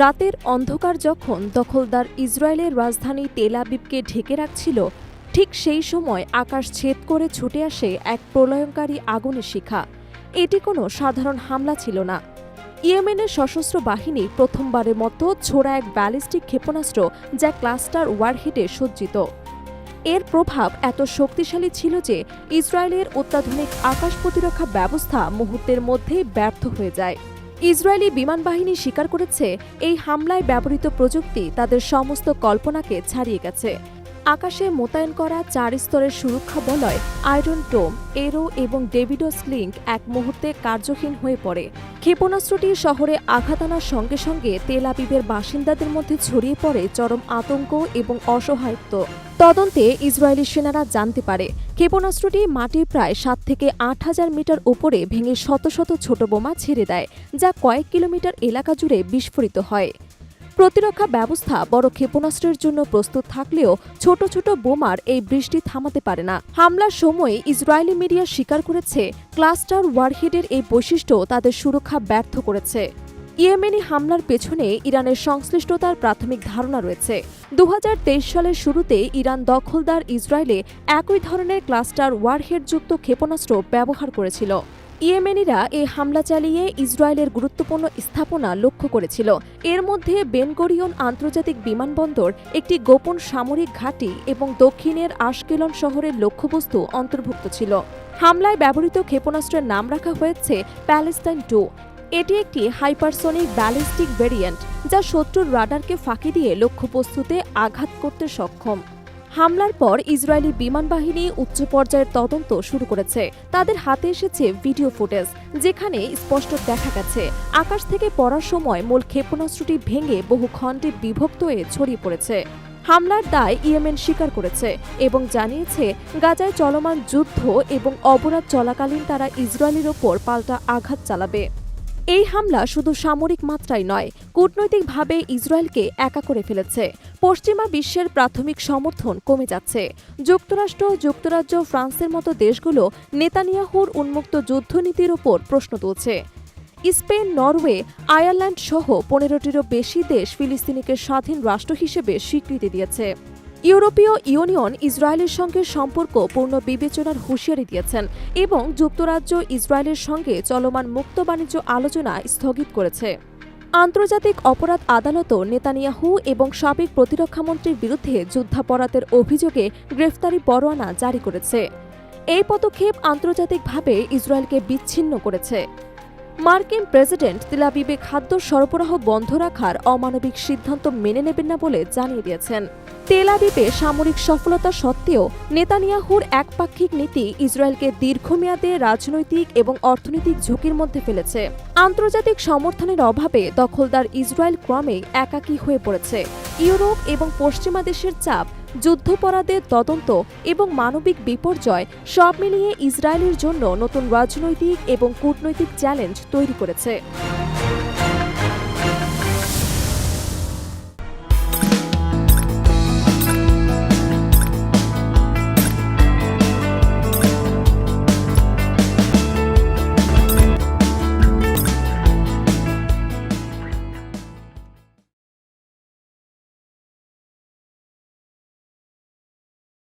রাতের অন্ধকার যখন দখলদার ইসরায়েলের রাজধানী তেল আবিবকে ঢেকে রাখছিল, ঠিক সেই সময় আকাশ ছেদ করে ছুটে আসে এক প্রলয়ঙ্কারী আগুনের শিখা। এটি কোনো সাধারণ হামলা ছিল না। ইয়েমেনের সশস্ত্র বাহিনী প্রথমবারের মতো ছোড়া এক ব্যালিস্টিক ক্ষেপণাস্ত্র যা ক্লাস্টার ওয়ারহেডে সজ্জিত। এর প্রভাব এত শক্তিশালী ছিল যে ইসরায়েলের অত্যাধুনিক আকাশ প্রতিরক্ষা ব্যবস্থা মুহূর্তের মধ্যেই ব্যর্থ হয়ে যায়। ইসরায়েলি বিমান বাহিনী স্বীকার করেছে এই হামলায় ব্যবহৃত প্রযুক্তি তাদের সমস্ত কল্পনাকে ছাড়িয়ে গেছে। আকাশে মোতায়েন করা চার স্তরের সুরক্ষা বলয়, আয়রন টোম এরো এবং ডেভিডোস লিঙ্ক এক মুহূর্তে কার্যহীন হয়ে পড়ে। ক্ষেপণাস্ত্রটি শহরে আঘাত আনার সঙ্গে সঙ্গে তেল আবিবের বাসিন্দাদের মধ্যে ছড়িয়ে পড়ে চরম আতঙ্ক এবং অসহায়ত্ব। তদন্তে ইসরায়েলি সেনারা জানতে পারে, ক্ষেপণাস্ত্রটি মাটির প্রায় সাত থেকে আট হাজার মিটার উপরে ভেঙে শত শত ছোট বোমা ছেড়ে দেয়, যা কয়েক কিলোমিটার এলাকা জুড়ে বিস্ফোরিত হয়। প্রতিরক্ষা ব্যবস্থা বড় ক্ষেপণাস্ত্রের জন্য প্রস্তুত থাকলেও ছোট ছোট বোমার এই বৃষ্টি থামাতে পারে না। হামলার সময় ইসরায়েলি মিডিয়া স্বীকার করেছে, ক্লাস্টার ওয়ারহেডের এই বৈশিষ্ট্য তাদের সুরক্ষা ব্যর্থ করেছে। ইয়েমেনি হামলার পেছনে ইরানের সংশ্লিষ্টতার প্রাথমিক ধারণা রয়েছে। দু হাজার তেইশ সালের শুরুতে ইরান দখলদার ইসরায়েলে একই ধরনের ক্লাস্টার ওয়ারহেডযুক্ত ক্ষেপণাস্ত্র ব্যবহার করেছিল। ইয়েমেনিরা এই হামলা চালিয়ে ইসরায়েলের গুরুত্বপূর্ণ স্থাপনা লক্ষ্য করেছিল। এর মধ্যে বেনগরিয়ন আন্তর্জাতিক বিমানবন্দর, একটি গোপন সামরিক ঘাঁটি এবং দক্ষিণের আশকেলন শহরের লক্ষ্যবস্তু অন্তর্ভুক্ত ছিল। হামলায় ব্যবহৃত ক্ষেপণাস্ত্রের নাম রাখা হয়েছে প্যালেস্টাইন টু। এটি একটি হাইপারসনিক ব্যালিস্টিক ভেরিয়েন্ট, যা শত্রুর রাডারকে ফাঁকি দিয়ে লক্ষ্যবস্তুতে আঘাত করতে সক্ষম। হামলার পর ইসরায়েলি বিমান বাহিনী উচ্চ পর্যায়ের তদন্ত শুরু করেছে। তাদের হাতে এসেছে ভিডিও ফুটেজ, যেখানে স্পষ্ট দেখা গেছে, আকাশ থেকে পড়ার সময় মূল ক্ষেপণাস্ত্রটি ভেঙে বহু খণ্ডে বিভক্ত হয়ে ছড়িয়ে পড়েছে। হামলার দায় ইয়েমেন স্বীকার করেছে এবং জানিয়েছে, গাজায় চলমান যুদ্ধ এবং অবরোধ চলাকালীন তারা ইসরায়েলের ওপর পাল্টা আঘাত চালাবে। এই হামলা শুধু সামরিক মাত্রায় নয়, কূটনৈতিকভাবে ইসরায়েলকে একা করে ফেলেছে। পশ্চিমা বিশ্বের প্রাথমিক সমর্থন কমে যাচ্ছে। যুক্তরাষ্ট্র, যুক্তরাজ্য, ফ্রান্সের মতো দেশগুলো নেতানিয়াহুর উন্মুক্ত যুদ্ধনীতির ওপর প্রশ্ন তুলছে। স্পেন, নরওয়ে, আয়ারল্যান্ড সহ পনেরোটিরও বেশি দেশ ফিলিস্তিনিকে স্বাধীন রাষ্ট্র হিসেবে স্বীকৃতি দিয়েছে। ইউরোপীয় ইউনিয়ন ইসরায়েলের সঙ্গে সম্পর্ক পূর্ণ বিবেচনার হুঁশিয়ারি দিয়েছেন এবং যুক্তরাজ্য ইসরায়েলের সঙ্গে চলমান মুক্ত বাণিজ্য আলোচনা স্থগিত করেছে। আন্তর্জাতিক অপরাধ আদালতও নেতানিয়াহু এবং সাবেক প্রতিরক্ষামন্ত্রীর বিরুদ্ধে যুদ্ধাপরাধের অভিযোগে গ্রেফতারি পরোয়ানা জারি করেছে। এই পদক্ষেপ আন্তর্জাতিকভাবে ইসরায়েলকে বিচ্ছিন্ন করেছে। মার্কিন প্রেসিডেন্ট তেলাবিবে খাদ্য সরবরাহ বন্ধ রাখার অমানবিক সিদ্ধান্ত মেনে নেবেন না বলে জানিয়ে দিয়েছেন। তেলাবিবে সামরিক সফলতা সত্ত্বেও নেতানিয়াহুর একপাক্ষিক নীতি ইসরায়েলকে দীর্ঘমেয়াদে রাজনৈতিক এবং অর্থনৈতিক ঝুঁকির মধ্যে ফেলেছে। আন্তর্জাতিক সমর্থনের অভাবে দখলদার ইসরায়েল ক্রমেই একাকী হয়ে পড়েছে। ইউরোপ এবং পশ্চিমা দেশের চাপ যুদ্ধপরাধের তদন্ত এবং মানবিক বিপর্যয় সব মিলিয়ে ইসরায়েলের জন্য নতুন রাজনৈতিক এবং কূটনৈতিক চ্যালেঞ্জ তৈরি করেছে।